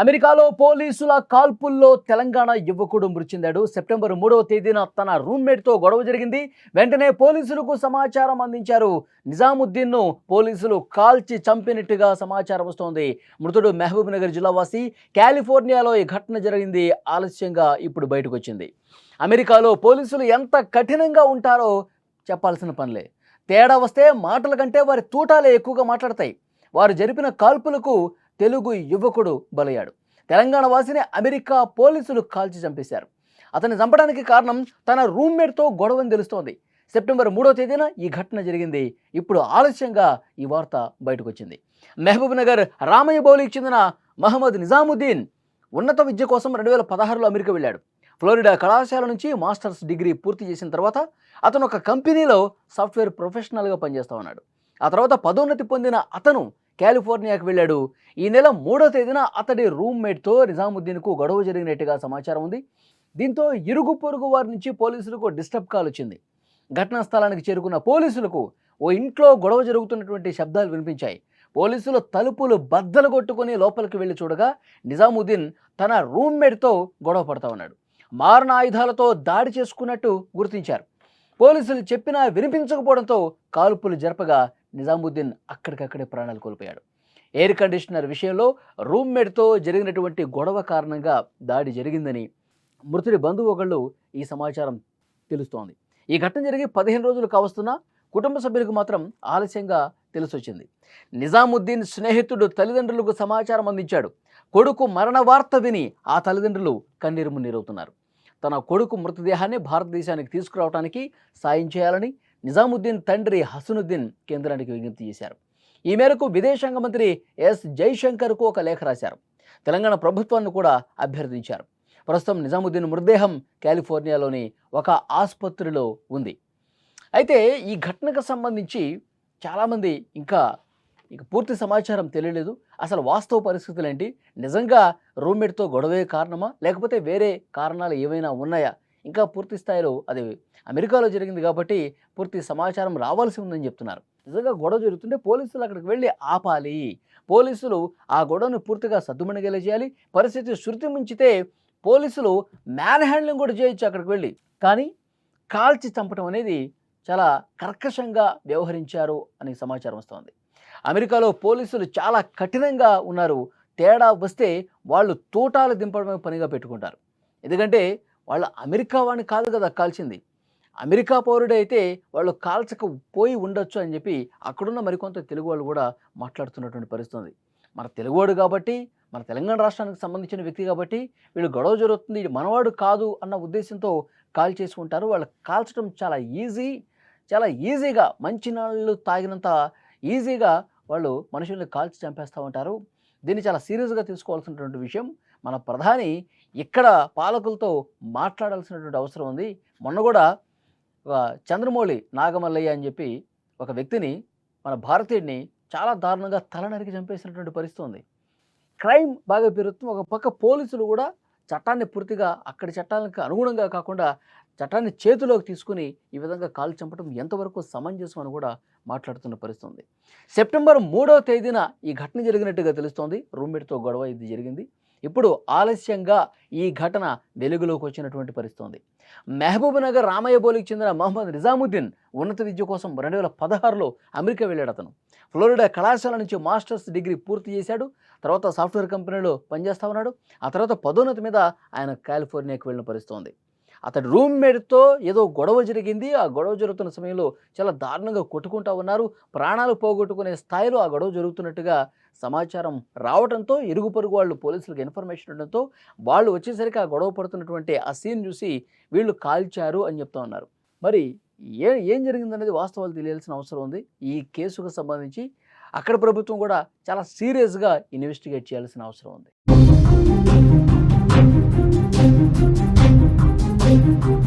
అమెరికాలో పోలీసుల కాల్పుల్లో తెలంగాణ యువకుడు మృతి చెందాడు సెప్టెంబర్ మూడవ తేదీన తన రూమ్మేట్తో గొడవ జరిగింది. వెంటనే పోలీసులకు సమాచారం అందించారు. నిజాముద్దీన్ను పోలీసులు కాల్చి చంపినట్టుగా సమాచారం వస్తోంది. మృతుడు మహబూబ్ నగర్ జిల్లావాసి కాలిఫోర్నియాలో ఈ ఘటన జరిగింది. ఆలస్యంగా ఇప్పుడు బయటకు వచ్చింది అమెరికాలో పోలీసులు ఎంత కఠినంగా ఉంటారో చెప్పాల్సిన పనిలే. తేడా వస్తే మాటల కంటే వారి తూటాలే ఎక్కువగా మాట్లాడతాయి. వారు జరిపిన కాల్పులకు తెలుగు యువకుడు బలయ్యాడు. తెలంగాణ వాసిని అమెరికా పోలీసులు కాల్చి చంపేశారు. అతన్ని చంపడానికి కారణం తన రూమ్మేట్తో గొడవని తెలుస్తోంది. సెప్టెంబర్ మూడో తేదీన ఈ ఘటన జరిగింది. ఇప్పుడు ఆలస్యంగా ఈ వార్త బయటకు వచ్చింది మహబూబ్ నగర్ రామయ్య బౌలికి చెందిన మహమ్మద్ నిజాముద్దీన్ ఉన్నత విద్య కోసం రెండు వేల పదహారులో అమెరికా వెళ్ళాడు. ఫ్లోరిడా కళాశాల నుంచి మాస్టర్స్ డిగ్రీ పూర్తి చేసిన తర్వాత అతను ఒక కంపెనీలో సాఫ్ట్వేర్ ప్రొఫెషనల్గా పనిచేస్తా ఉన్నాడు. ఆ తర్వాత పదోన్నతి పొందిన అతను కాలిఫోర్నియాకు వెళ్ళాడు. ఈ నెల మూడో తేదీన అతడి రూమ్మేట్తో నిజాముద్దీన్కు గొడవ జరిగినట్టుగా సమాచారం ఉంది. దీంతో ఇరుగు పొరుగు వారి నుంచి పోలీసులకు డిస్టర్బ్ కాల్ వచ్చింది. ఘటనా స్థలానికి చేరుకున్న పోలీసులకు ఓ ఇంట్లో గొడవ జరుగుతున్నటువంటి శబ్దాలు వినిపించాయి. పోలీసులు తలుపులు బద్దలు కొట్టుకొని లోపలికి వెళ్ళి చూడగా నిజాముద్దీన్ తన రూమ్మేట్తో గొడవ పడతా ఉన్నాడు. మారణ ఆయుధాలతో దాడి చేసుకున్నట్టు గుర్తించారు. పోలీసులు చెప్పినా వినిపించకపోవడంతో కాల్పులు జరపగా నిజాముద్దీన్ అక్కడికక్కడే ప్రాణాలు కోల్పోయాడు. ఎయిర్ కండిషనర్ విషయంలో రూమ్మేట్తో జరిగినటువంటి గొడవ కారణంగా దాడి జరిగిందని మృతుడి బంధువు ఒకళ్ళు ఈ సమాచారం తెలుస్తోంది. ఈ ఘటన జరిగి పదిహేను రోజులు కావస్తున్నా కుటుంబ సభ్యులకు మాత్రం ఆలస్యంగా తెలిసొచ్చింది. నిజాముద్దీన్ స్నేహితుడు తల్లిదండ్రులకు సమాచారం అందించాడు. కొడుకు మరణ వార్త విని ఆ తల్లిదండ్రులు కన్నీరు మున్నీరవుతున్నారు. తన కొడుకు మృతదేహాన్ని భారతదేశానికి తీసుకురావడానికి సాయం చేయాలని నిజాముద్దీన్ తండ్రి హసనుద్దీన్ కేంద్రానికి విజ్ఞప్తి చేశారు. ఈ మేరకు విదేశాంగ మంత్రి ఎస్ జైశంకర్కు ఒక లేఖ రాశారు. తెలంగాణ ప్రభుత్వాన్ని కూడా అభ్యర్థించారు. ప్రస్తుతం నిజాముద్దీన్ మృతదేహం కాలిఫోర్నియాలోని ఒక ఆసుపత్రిలో ఉంది. అయితే ఈ ఘటనకు సంబంధించి చాలామంది ఇంకా ఇక పూర్తి సమాచారం తెలియలేదు. అసలు వాస్తవ పరిస్థితులు ఏంటి? నిజంగా రూమ్మేట్తో గొడవే కారణమా? లేకపోతే వేరే కారణాలు ఏవైనా ఉన్నాయా? ఇంకా పూర్తి స్థాయిలో అది అమెరికాలో జరిగింది కాబట్టి పూర్తి సమాచారం రావాల్సి ఉందని చెప్తున్నారు. నిజంగా గొడవ జరుగుతుంటే పోలీసులు అక్కడికి వెళ్ళి ఆపాలి. పోలీసులు ఆ గొడవను పూర్తిగా సద్దుమణిగేలా చేయాలి. పరిస్థితి శృతి మించితే పోలీసులు మ్యాన్ హ్యాండ్లింగ్ కూడా చేయొచ్చు అక్కడికి వెళ్ళి. కానీ కాల్చి చంపడం అనేది చాలా కర్కశంగా వ్యవహరించారు అని సమాచారం వస్తోంది. అమెరికాలో పోలీసులు చాలా కఠినంగా ఉన్నారు. తేడా వస్తే వాళ్ళు తూటాలు దింపడమే పనిగా పెట్టుకుంటారు. ఎందుకంటే వాళ్ళు అమెరికా వాడిని కాదు కదా కాల్చింది. అమెరికా పౌరుడైతే అయితే వాళ్ళు కాల్చకపోయి ఉండొచ్చు అని చెప్పి అక్కడున్న మరికొంత తెలుగు వాళ్ళు కూడా మాట్లాడుతున్నటువంటి పరిస్థితి ఉంది మన తెలుగువాడు కాబట్టి మన తెలంగాణ రాష్ట్రానికి సంబంధించిన వ్యక్తి కాబట్టి వీళ్ళు గొడవ జరుగుతుంది మనవాడు కాదు అన్న ఉద్దేశంతో కాల్ చేసుకుంటారు వాళ్ళు కాల్చడం చాలా ఈజీ చాలా ఈజీగా మంచి నాళ్ళు తాగినంత ఈజీగా వాళ్ళు మనుషుల్ని కాల్చి చంపేస్తూ ఉంటారు. దీన్ని చాలా సీరియస్గా తీసుకోవాల్సినటువంటి విషయం. మన ప్రధాని ఇక్కడ పాలకులతో మాట్లాడాల్సినటువంటి అవసరం ఉంది. మొన్న కూడా చంద్రమౌళి నాగమల్లయ్య అని చెప్పి ఒక వ్యక్తిని మన భారతీయుడిని చాలా దారుణంగా తలనరికి చంపేసినటువంటి పరిస్థితి ఉంది. క్రైమ్ బాగా పెరుగుతుంది. ఒక పక్క పోలీసులు కూడా చట్టాన్ని పూర్తిగా అక్కడి చట్టాలకు అనుగుణంగా కాకుండా చట్టాన్ని చేతిలోకి తీసుకుని ఈ విధంగా కాలు చంపడం ఎంతవరకు సమంజసం అని కూడా మాట్లాడుతున్న పరిస్థితి ఉంది సెప్టెంబర్ మూడవ తేదీన ఈ ఘటన జరిగినట్టుగా తెలుస్తోంది. రూమ్మేట్తో గొడవ ఇది జరిగింది. ఇప్పుడు ఆలస్యంగా ఈ ఘటన వెలుగులోకి వచ్చినటువంటి పరిస్థితి ఉంది మహబూబ్ నగర్ రామయ్య బోలికి చెందిన మహమ్మద్ నిజాముద్దీన్ ఉన్నత విద్య కోసం రెండు వేల పదహారులో అమెరికా వెళ్ళాడు అతను. ఫ్లోరిడా కళాశాల నుంచి మాస్టర్స్ డిగ్రీ పూర్తి చేశాడు. తర్వాత సాఫ్ట్వేర్ కంపెనీలో పనిచేస్తా ఉన్నాడు. ఆ తర్వాత పదోన్నతి మీద ఆయన కాలిఫోర్నియాకి వెళ్ళిన పరిస్థితి ఉంది అతడి రూమ్మేట్తో ఏదో గొడవ జరిగింది. ఆ గొడవ జరుగుతున్న సమయంలో చాలా దారుణంగా కొట్టుకుంటా ఉన్నారు. ప్రాణాలు పోగొట్టుకునే స్థాయిలో ఆ గొడవ జరుగుతున్నట్టుగా సమాచారం రావడంతో ఇరుగు పొరుగు వాళ్ళు పోలీసులకు ఇన్ఫర్మేషన్ ఉండడంతో వాళ్ళు వచ్చేసరికి ఆ గొడవ పడుతున్నటువంటి ఆ సీన్ చూసి వీళ్ళు కాల్చారు అని చెప్తా ఉన్నారు. మరి ఏ ఏం జరిగిందనేది వాస్తవాలు తెలియాల్సిన అవసరం ఉంది. ఈ కేసుకు సంబంధించి అక్కడ ప్రభుత్వం కూడా చాలా సీరియస్గా ఇన్వెస్టిగేట్ చేయాల్సిన అవసరం ఉంది. Thank you.